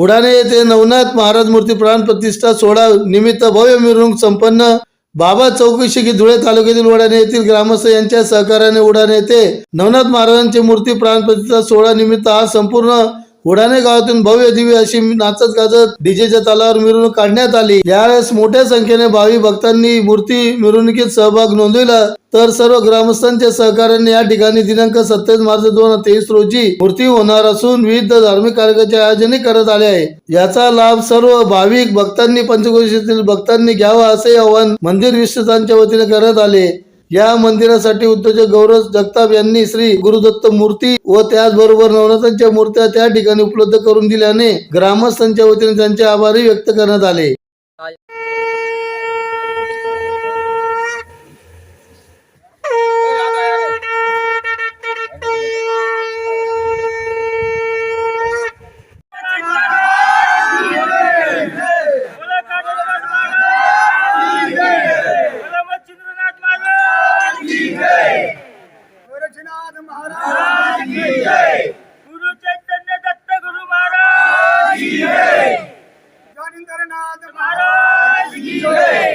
उडाणे येथे नवनाथ महाराज मूर्ती प्राण प्रतिष्ठा सोहळा निमित्त भव्य मिरवणूक संपन्न. बाबा चौकशी की धुळे तालुक्यातील उडाणे येथील ग्रामस्थ यांच्या सहकार्याने उडाणे येथे नवनाथ महाराजांची मूर्ती प्राण प्रतिष्ठा सोहळा निमित्त आज संपूर्ण उडाणे गावातून भव्य दिव्य अशी नाचत गाजत डीजेच्या तालावर मिरवणूक काढण्यात आली. यावेळेस मोठ्या संख्येने भावी भक्तांनी मूर्ती मिरवणुकीत सहभाग नोंदविला. तर सर्व ग्रामस्थांच्या सहकार्याने या ठिकाणी दिनांक सत्तावीस मार्च दोन हजार तेवीस रोजी मूर्ती होणार असून विविध धार्मिक कार्यक्रमाचे आयोजन करण्यात आले आहे. याचा लाभ सर्व भाविक भक्तांनी पंचक्रोशीतील भक्तांनी घ्यावा असे आवाहन मंदिर विश्वतांच्या वतीने करण्यात आले. या मंदिरासाठी उद्योजक गौरव जगताप यांनी श्री गुरुदत्त मूर्ती व त्याचबरोबर नवनाथांच्या मूर्त्या त्या ठिकाणी उपलब्ध करून दिल्याने ग्रामस्थांच्या वतीने त्यांचे आभारही व्यक्त करण्यात आले गोरक्षनाथ महाराज की जय गुरु चैतन्य दत्त गुरु की जय महाराज की जय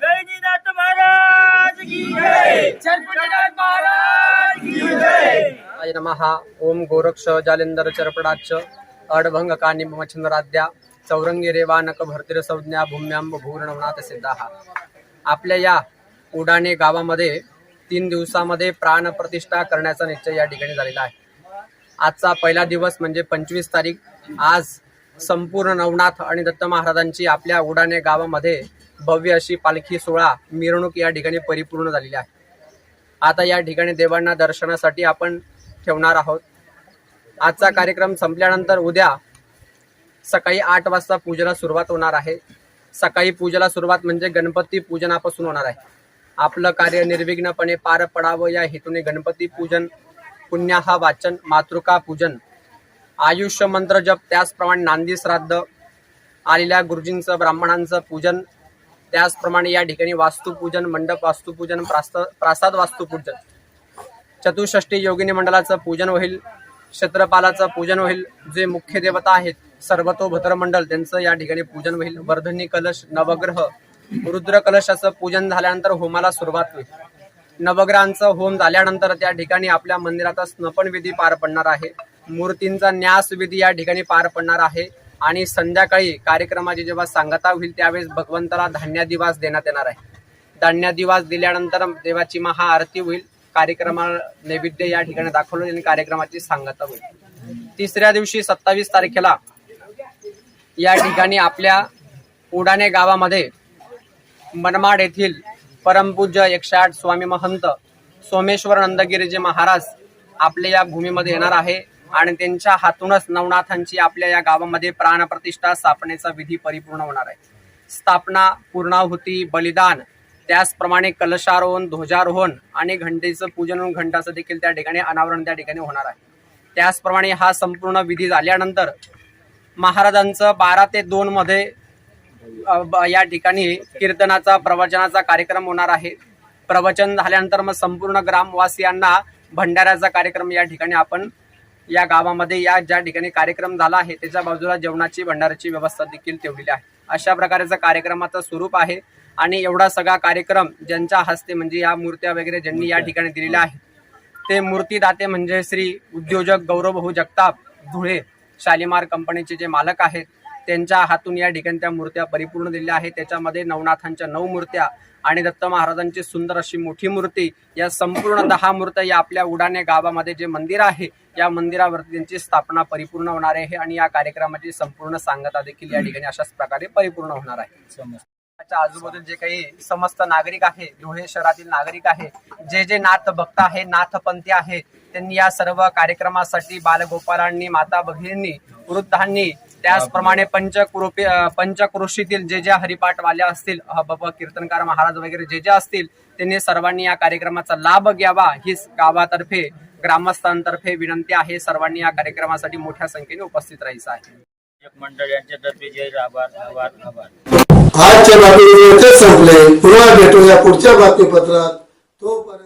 गैनीनाथ महाराज की जय चरपटनाथ महाराज की जय आय नमः ओम गोरक्ष जालेंदर चरपडाच्च अडभंग कानि मच्छंद्राद्या चौरंगी रेवानक भरतीर संज्ञा भूम्यांब भूरणवनाथ सिद्धा आपल्या या उडाणे गावामध्ये तीन दिवसामध्ये प्राणप्रतिष्ठा करण्याचा निश्चय या ठिकाणी झालेला आहे आजचा पहिला दिवस म्हणजे पंचवीस तारीख आज संपूर्ण नवनाथ आणि दत्त महाराजांची आपल्या उडाणे गावामध्ये भव्य अशी पालखी सोहळा मिरवणूक या ठिकाणी परिपूर्ण झालेली आहे. आता या ठिकाणी देवांना दर्शनासाठी आपण ठेवणार आहोत. आजचा कार्यक्रम संपल्यानंतर उद्या सकाळी आठ वाजता पूजेला सुरुवात होणार आहे. सकाळी पूजेला सुरुवात म्हणजे गणपती पूजनापासून होणार आहे. आपलं कार्य निर्विघ्नपणे पार पडावं या हेतूने गणपती पूजन पुण्याहा वाचन मातृका पूजन आयुष्य मंत्र जप त्याचप्रमाणे नांदी श्राद्ध आलेल्या गुरुजींचं ब्राह्मणांचं पूजन त्याचप्रमाणे या ठिकाणी वास्तुपूजन मंडप वास्तुपूजन प्रास्त प्रासाद वास्तुपूजन. चतुष्षष्टी योगिनी मंडळाचं पूजन होईल क्षेत्रपालाचं पूजन होईल जे मुख्य देवता आहेत सर्वतोभद्र मंडळ त्यांचं या ठिकाणी पूजन होईल. वर्धनी कलश नवग्रह रुद्र कलशाचं पूजन झाल्यानंतर होमाला सुरुवात होईल. नवग्रहांचं होम झाल्यानंतर त्या ठिकाणी आपल्या मंदिराचा स्नपनविधी पार पडणार आहे. मूर्तींचा न्यासविधी या ठिकाणी पार पडणार आहे. आणि संध्याकाळी कार्यक्रमाची जेव्हा सांगता होईल त्यावेळेस भगवंताला धान्यादिवास देण्यात येणार आहे. धान्यादिवास दिल्यानंतर देवाची महाआरती होईल. कार्यक्रमा नैवेद्य या ठिकाणी दाखवलं आणि कार्यक्रमाची सांगता होईल. तिसऱ्या दिवशी सत्तावीस तारखेला या ठिकाणी आपल्या उडाणे गावामध्ये मनमाड येथील परमपूज्य एकशे आठ स्वामी महंत सोमेश्वर नंदगिरीजी महाराज आपल्या या भूमीमध्ये येणार आहे. आणि त्यांच्या हातूनच नवनाथांची आपल्या या गावामध्ये प्राणप्रतिष्ठा स्थापनेचा विधी परिपूर्ण होणार आहे. स्थापना पूर्णाहुती बलिदान त्याचप्रमाणे कलशारोहण ध्वजारोहण आणि घंटेचं पूजन होऊन घंटाचं देखील त्या ठिकाणी अनावरण त्या ठिकाणी होणार आहे. त्याचप्रमाणे हा संपूर्ण विधी झाल्यानंतर महाराजांचं बारा ते दोन मध्ये या ठिकाणी कीर्तनाचा प्रवचनाचा कार्यक्रम होणार आहे. प्रवचन झाल्यानंतर मग संपूर्ण ग्रामवासियांना भंडाऱ्याचा कार्यक्रम या ठिकाणी आपण या गावामध्ये या ज्या ठिकाणी कार्यक्रम झाला आहे त्याच्या बाजूला जेवणाची भंडाऱ्याची व्यवस्था देखील ठेवलेली आहे. अशा प्रकारचं कार्यक्रमाचं स्वरूप आहे आणि एवढा सगळा कार्यक्रम ज्यांच्या हस्ते म्हणजे या मूर्त्या वगैरे ज्यांनी या ठिकाणी दिलेल्या आहेत ते मूर्तीदाते म्हणजे श्री उद्योजक गौरव भाऊ जगताप धुळे शालिमार कंपनीचे जे मालक आहेत त्यांच्या हातून या ठिकाणी त्या मूर्त्या परिपूर्ण दिल्या आहेत. त्याच्यामध्ये नवनाथांच्या नऊ मूर्त्या आणि दत्त महाराजांची सुंदर अशी मोठी मूर्ती या संपूर्ण दहा मूर्त्या या आपल्या उडाणे गावामध्ये जे मंदिर आहे या मंदिरावरती त्यांची स्थापना परिपूर्ण होणार आहे आणि या कार्यक्रमाची संपूर्ण सांगता देखील या ठिकाणी अशाच प्रकारे परिपूर्ण होणार आहे. आजूबाजूला जे काही समस्त नागरिक आहे धुळे शहरातील नागरिक आहे जे जे नाथ भक्त आहे नाथपंथी आहे त्यांनी या सर्व कार्यक्रमासाठी बालगोपालांनी माता भगिनींनी वृद्धांनी त्याचप्रमाणे पंचकृपी अं, पंचकृषीतील जे जे हरिपाठवाले असतील बाबा कीर्तनकार महाराज वगैरे जे जे असतील त्यांनी सर्वांनी या कार्यक्रमाचा लाभ घ्यावा. हीच गावातर्फे ग्रामस्थांतर्फे विनंती आहे. सर्वांनी या कार्यक्रमासाठी मोठ्या संख्येने उपस्थित राहायचं आहे. मंडळ यांच्या तर्फे जय आभार. आभार आभार. आजच्या बातमीपत्र संपले. पुन्हा भेटूया पुढच्या बातमीपत्रात. तोपर्यंत